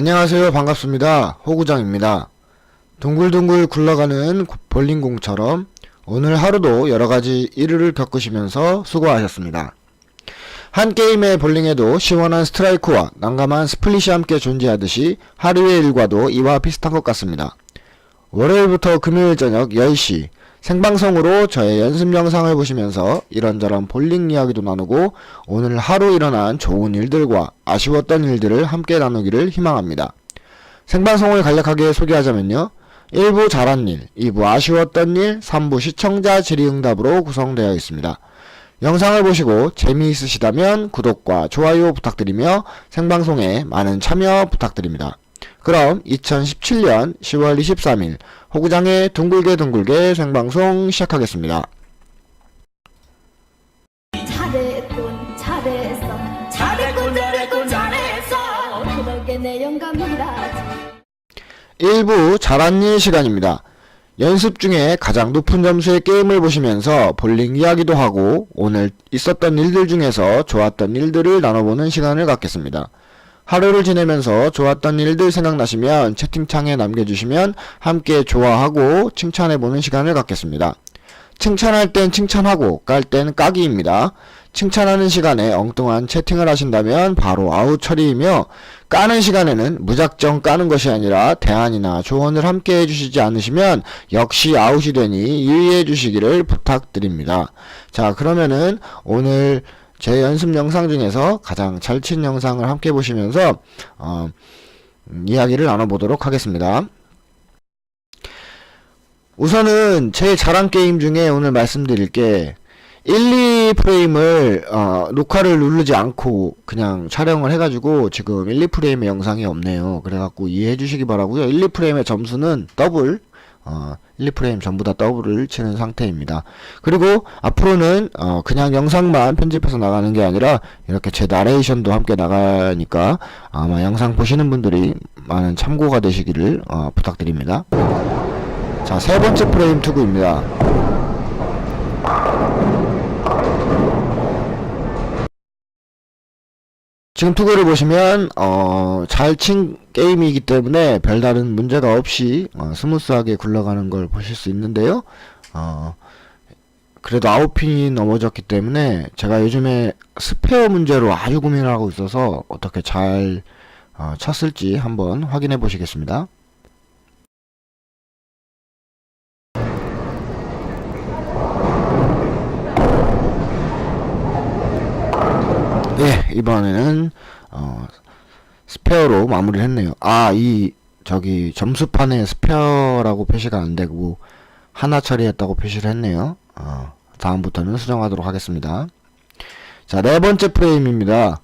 안녕하세요. 반갑습니다. 호구장입니다. 둥글둥글 굴러가는 볼링공처럼 오늘 하루도 여러가지 일을 겪으시면서 수고하셨습니다. 한 게임의 볼링에도 시원한 스트라이크와 난감한 스플릿이 함께 존재하듯이 하루의 일과도 이와 비슷한 것 같습니다. 월요일부터 금요일 저녁 10시 생방송으로 저의 연습 영상을 보시면서 이런저런 볼링 이야기도 나누고 오늘 하루 일어난 좋은 일들과 아쉬웠던 일들을 함께 나누기를 희망합니다. 생방송을 간략하게 소개하자면요. 1부 잘한 일, 2부 아쉬웠던 일, 3부 시청자 질의응답으로 구성되어 있습니다. 영상을 보시고 재미있으시다면 구독과 좋아요 부탁드리며 생방송에 많은 참여 부탁드립니다. 그럼 2017년 10월 23일 호구장의 둥글게 둥글게 생방송 시작하겠습니다. 잘했군 잘했어 잘했군 잘했군 잘했어 그러게 내 영감이라지 1부 잘한 일 시간입니다. 연습 중에 가장 높은 점수의 게임을 보시면서 볼링 이야기도 하고 오늘 있었던 일들 중에서 좋았던 일들을 나눠보는 시간을 갖겠습니다. 하루를 지내면서 좋았던 일들 생각나시면 채팅창에 남겨주시면 함께 좋아하고 칭찬해보는 시간을 갖겠습니다. 칭찬할 땐 칭찬하고 깔 땐 까기입니다. 칭찬하는 시간에 엉뚱한 채팅을 하신다면 바로 아웃 처리이며 까는 시간에는 무작정 까는 것이 아니라 대안이나 조언을 함께 해주시지 않으시면 역시 아웃이 되니 유의해 주시기를 부탁드립니다. 자 그러면은 오늘 제 연습 영상 중에서 가장 잘 친 영상을 함께 보시면서 어, 음, 이야기를 나눠보도록 하겠습니다. 우선은 제일 잘한 게임 중에 오늘 말씀드릴 게 1, 2프레임을 어, 녹화를 누르지 않고 그냥 촬영을 해가지고 지금 1, 2프레임의 영상이 없네요. 그래갖고 이해해 주시기 바라고요. 1, 2프레임의 점수는 더블 어, 1, 2프레임 전부 다 더블을 치는 상태입니다. 그리고 앞으로는 어, 그냥 영상만 편집해서 나가는 게 아니라 이렇게 제 나레이션도 함께 나가니까 아마 영상 보시는 분들이 많은 참고가 되시기를 어, 부탁드립니다. 자, 세 번째 프레임 투구입니다. 지금 투구를 보시면 어, 잘 친 게임이기 때문에 별다른 문제가 없이 어, 스무스하게 굴러가는 걸 보실 수 있는데요. 어, 그래도 아웃핀이 넘어졌기 때문에 제가 요즘에 스페어 문제로 아주 고민을 하고 있어서 어떻게 잘 어, 쳤을지 한번 확인해 보시겠습니다. 네, 이번에는 어, 스페어로 마무리를 했네요. 아, 이 저기 점수판에 스페어라고 표시가 안 되고 하나 처리했다고 표시를 했네요. 어, 다음부터는 수정하도록 하겠습니다. 자, 네 번째 프레임입니다.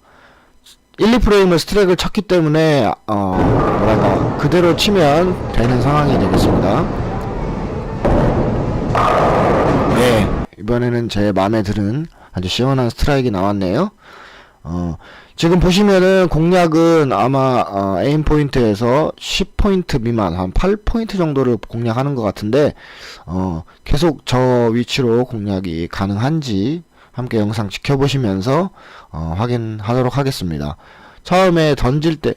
1, 2프레임을 스트랙을 쳤기 때문에 어, 뭐랄까 그대로 치면 되는 상황이 되겠습니다. 네, 이번에는 제 마음에 드는 아주 시원한 스트라이크 나왔네요. 어, 지금 보시면은 공략은 아마 어, 에임 포인트에서 10포인트 미만 한 8포인트 정도를 공략하는 것 같은데 어, 계속 저 위치로 공략이 가능한지 함께 영상 지켜보시면서 어, 확인하도록 하겠습니다. 처음에 던질 때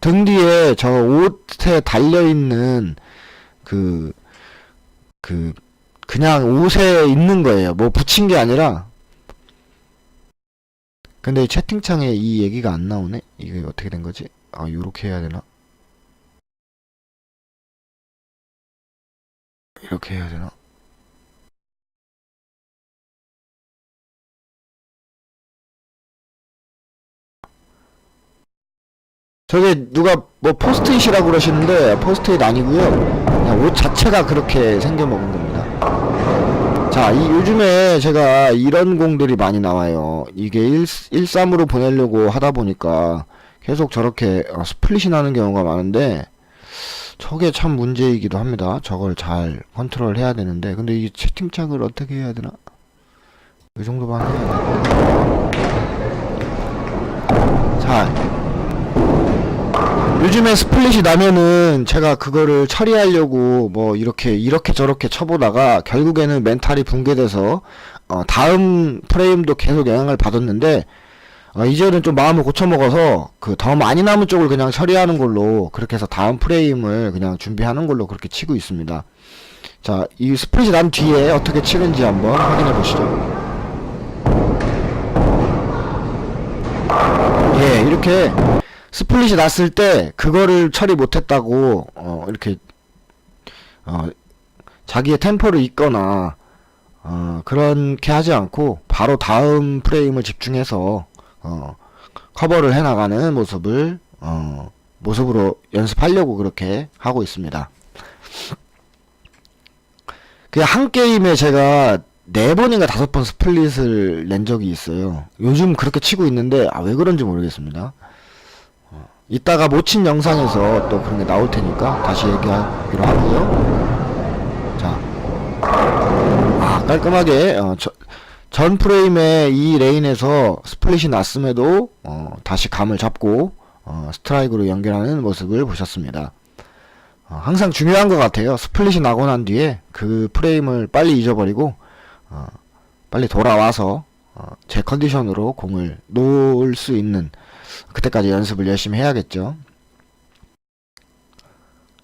등 뒤에 저 옷에 달려 있는 그 그 그냥 옷에 있는 거예요. 뭐 붙인 게 아니라 근데 채팅창에 이 얘기가 안 나오네? 이게 어떻게 된 거지? 아, 요렇게 해야 되나? 이렇게 해야 되나? 저게 누가 뭐 포스트잇이라고 그러시는데 포스트잇 아니고요. 그냥 옷 자체가 그렇게 생겨먹은 겁니다. 자, 이 요즘에 제가 이런 공들이 많이 나와요. 이게 1, 13으로 보내려고 하다 보니까 계속 저렇게 어, 스플릿이 나는 경우가 많은데 저게 참 문제이기도 합니다. 저걸 잘 컨트롤 해야 되는데 근데 이 채팅창을 어떻게 해야 되나? 이 정도만 해야 돼. 자, 요즘에 스플릿이 나면은 제가 그거를 처리하려고 뭐 이렇게 이렇게 저렇게 쳐보다가 결국에는 멘탈이 붕괴돼서 어 다음 프레임도 계속 영향을 받았는데 어, 이제는 좀 마음을 고쳐먹어서 그 더 많이 남은 쪽을 그냥 처리하는 걸로 그렇게 해서 다음 프레임을 그냥 준비하는 걸로 그렇게 치고 있습니다. 자, 이 스플릿이 난 뒤에 어떻게 치는지 한번 확인해 보시죠. 예, 이렇게 스플릿이 났을 때 그거를 처리 못했다고 어, 이렇게 어, 자기의 템포를 잇거나 어, 그렇게 하지 않고 바로 다음 프레임을 집중해서 어, 커버를 해나가는 모습을 어, 모습으로 연습하려고 그렇게 하고 있습니다. 그 한 게임에 제가 네 번인가 다섯 번 스플릿을 낸 적이 있어요. 요즘 그렇게 치고 있는데 아, 왜 그런지 모르겠습니다. 어, 이따가 못친 영상에서 또 그런 게 나올 테니까 다시 얘기하기로 하고요. 자, 아 깔끔하게 어, 저, 전 프레임에 이 레인에서 스플릿이 났음에도 어, 다시 감을 잡고 어, 스트라이크로 연결하는 모습을 보셨습니다. 어, 항상 중요한 것 같아요. 스플릿이 나고 난 뒤에 그 프레임을 빨리 잊어버리고 어, 빨리 돌아와서 어, 제 컨디션으로 공을 놓을 수 있는 그때까지 연습을 열심히 해야겠죠.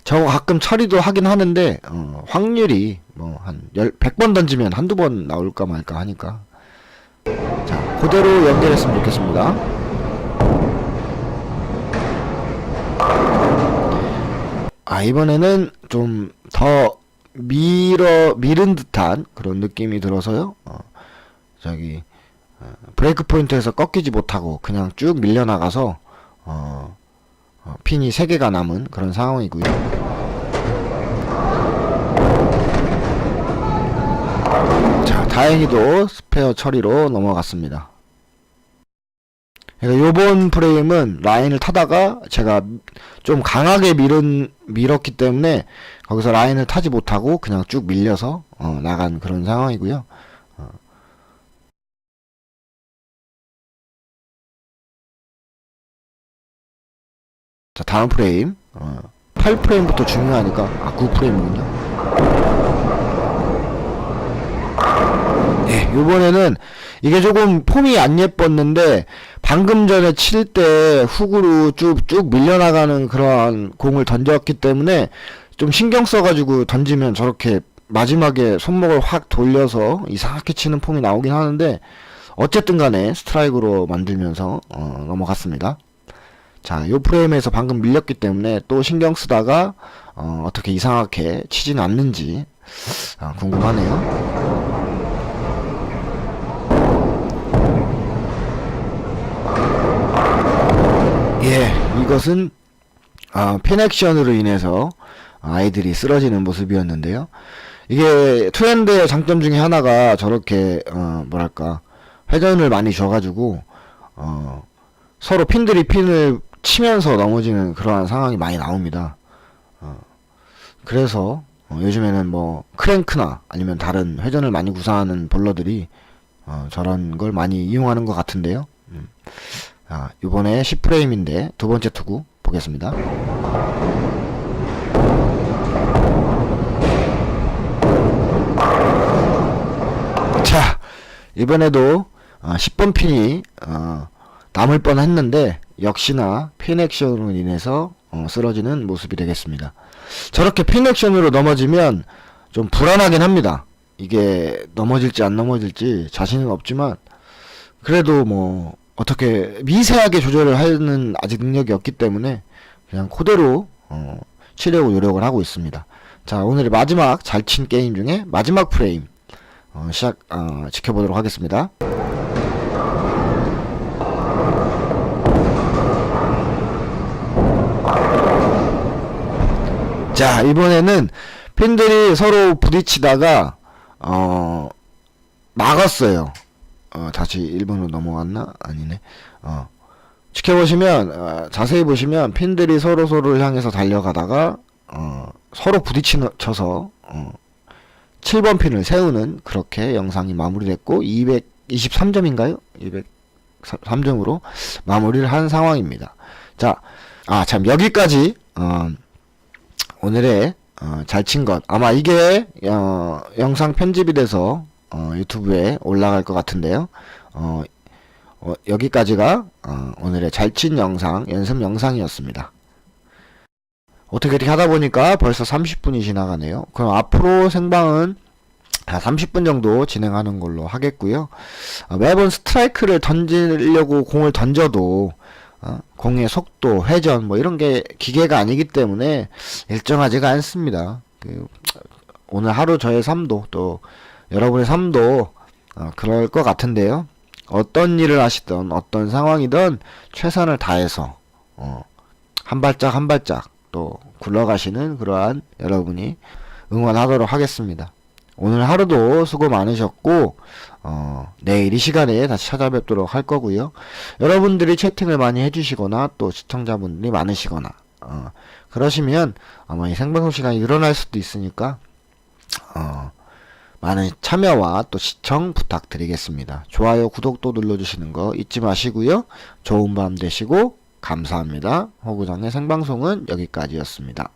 저 가끔 처리도 하긴 하는데 어, 확률이 뭐한 100번 던지면 한두 번 나올까 말까 하니까 자 그대로 연결했으면 좋겠습니다. 아 이번에는 좀 더 밀어 밀은 듯한 그런 느낌이 들어서요. 어, 저기 어, 브레이크 포인트에서 꺾이지 못하고 그냥 쭉 밀려나가서 어, 어, 핀이 3개가 남은 그런 상황이고요. 자, 다행히도 스페어 처리로 넘어갔습니다. 그러니까 요번 프레임은 라인을 타다가 제가 좀 강하게 밀은, 밀었기 때문에 거기서 라인을 타지 못하고 그냥 쭉 밀려서 어, 나간 그런 상황이고요. 자, 다음 프레임. 어, 8프레임부터 중요하니까, 아, 9프레임이군요. 예, 요번에는 이게 조금 폼이 안 예뻤는데 방금 전에 칠 때 훅으로 쭉쭉 밀려나가는 그러한 공을 던졌기 때문에 좀 신경 써가지고 던지면 저렇게 마지막에 손목을 확 돌려서 이상하게 치는 폼이 나오긴 하는데 어쨌든 간에 스트라이크로 만들면서 어, 넘어갔습니다. 자, 요 프레임에서 방금 밀렸기 때문에 또 신경 쓰다가 어, 어떻게 이상하게 치지는 않는지 아, 궁금하네요. 예, 이것은 아, 펜액션으로 인해서 아이들이 쓰러지는 모습이었는데요. 이게 투핸드의 장점 중에 하나가 저렇게 어, 뭐랄까 회전을 많이 줘가지고 어, 서로 핀들이 핀을 치면서 넘어지는 그러한 상황이 많이 나옵니다. 어, 그래서 어, 요즘에는 뭐 크랭크나 아니면 다른 회전을 많이 구사하는 볼러들이 어, 저런 걸 많이 이용하는 것 같은데요. 음. 아, 이번에 10프레임인데 두 번째 투구 보겠습니다. 자, 이번에도 어, 10번 핀이 어, 남을 뻔했는데 역시나 핀 액션으로 인해서 어, 쓰러지는 모습이 되겠습니다. 저렇게 핀 액션으로 넘어지면 좀 불안하긴 합니다. 이게 넘어질지 안 넘어질지 자신은 없지만 그래도 뭐 어떻게 미세하게 조절을 하는 아직 능력이 없기 때문에 그냥 그대로 어, 치려고 노력을 하고 있습니다. 자 오늘의 마지막 잘 친 게임 중에 마지막 프레임 어, 시작 어, 지켜보도록 하겠습니다. 자 이번에는 핀들이 서로 부딪히다가 어 막았어요. 어 다시 1번으로 넘어갔나? 아니네. 어 지켜보시면 어, 자세히 보시면 핀들이 서로 서로를 향해서 달려가다가 어 서로 부딪혀서 어 7번 핀을 세우는 그렇게 영상이 마무리됐고 223점인가요? 203점으로 마무리를 한 상황입니다. 자, 아 참 여기까지 어, 오늘의 어, 잘친 것. 아마 이게 어, 영상 편집이 돼서 어, 유튜브에 올라갈 것 같은데요. 어, 어, 여기까지가 어, 오늘의 잘친 영상 연습 영상이었습니다. 어떻게 이렇게 하다 보니까 벌써 30분이 지나가네요. 그럼 앞으로 생방은 한 30분 정도 진행하는 걸로 하겠고요. 어, 매번 스트라이크를 던지려고 공을 던져도 어, 공의 속도, 회전 뭐 이런 게 기계가 아니기 때문에 일정하지가 않습니다. 그, 오늘 하루 저의 삶도 또 여러분의 삶도 어, 그럴 것 같은데요. 어떤 일을 하시든 어떤 상황이든 최선을 다해서 어, 한 발짝 한 발짝 또 굴러가시는 그러한 여러분이 응원하도록 하겠습니다. 오늘 하루도 수고 많으셨고 어, 내일 이 시간에 다시 찾아뵙도록 할 거고요. 여러분들이 채팅을 많이 해주시거나 또 시청자분들이 많으시거나 어, 그러시면 아마 이 생방송 시간이 늘어날 수도 있으니까 어, 많은 참여와 또 시청 부탁드리겠습니다. 좋아요, 구독도 눌러주시는 거 잊지 마시고요. 좋은 밤 되시고 감사합니다. 호구장의 생방송은 여기까지였습니다.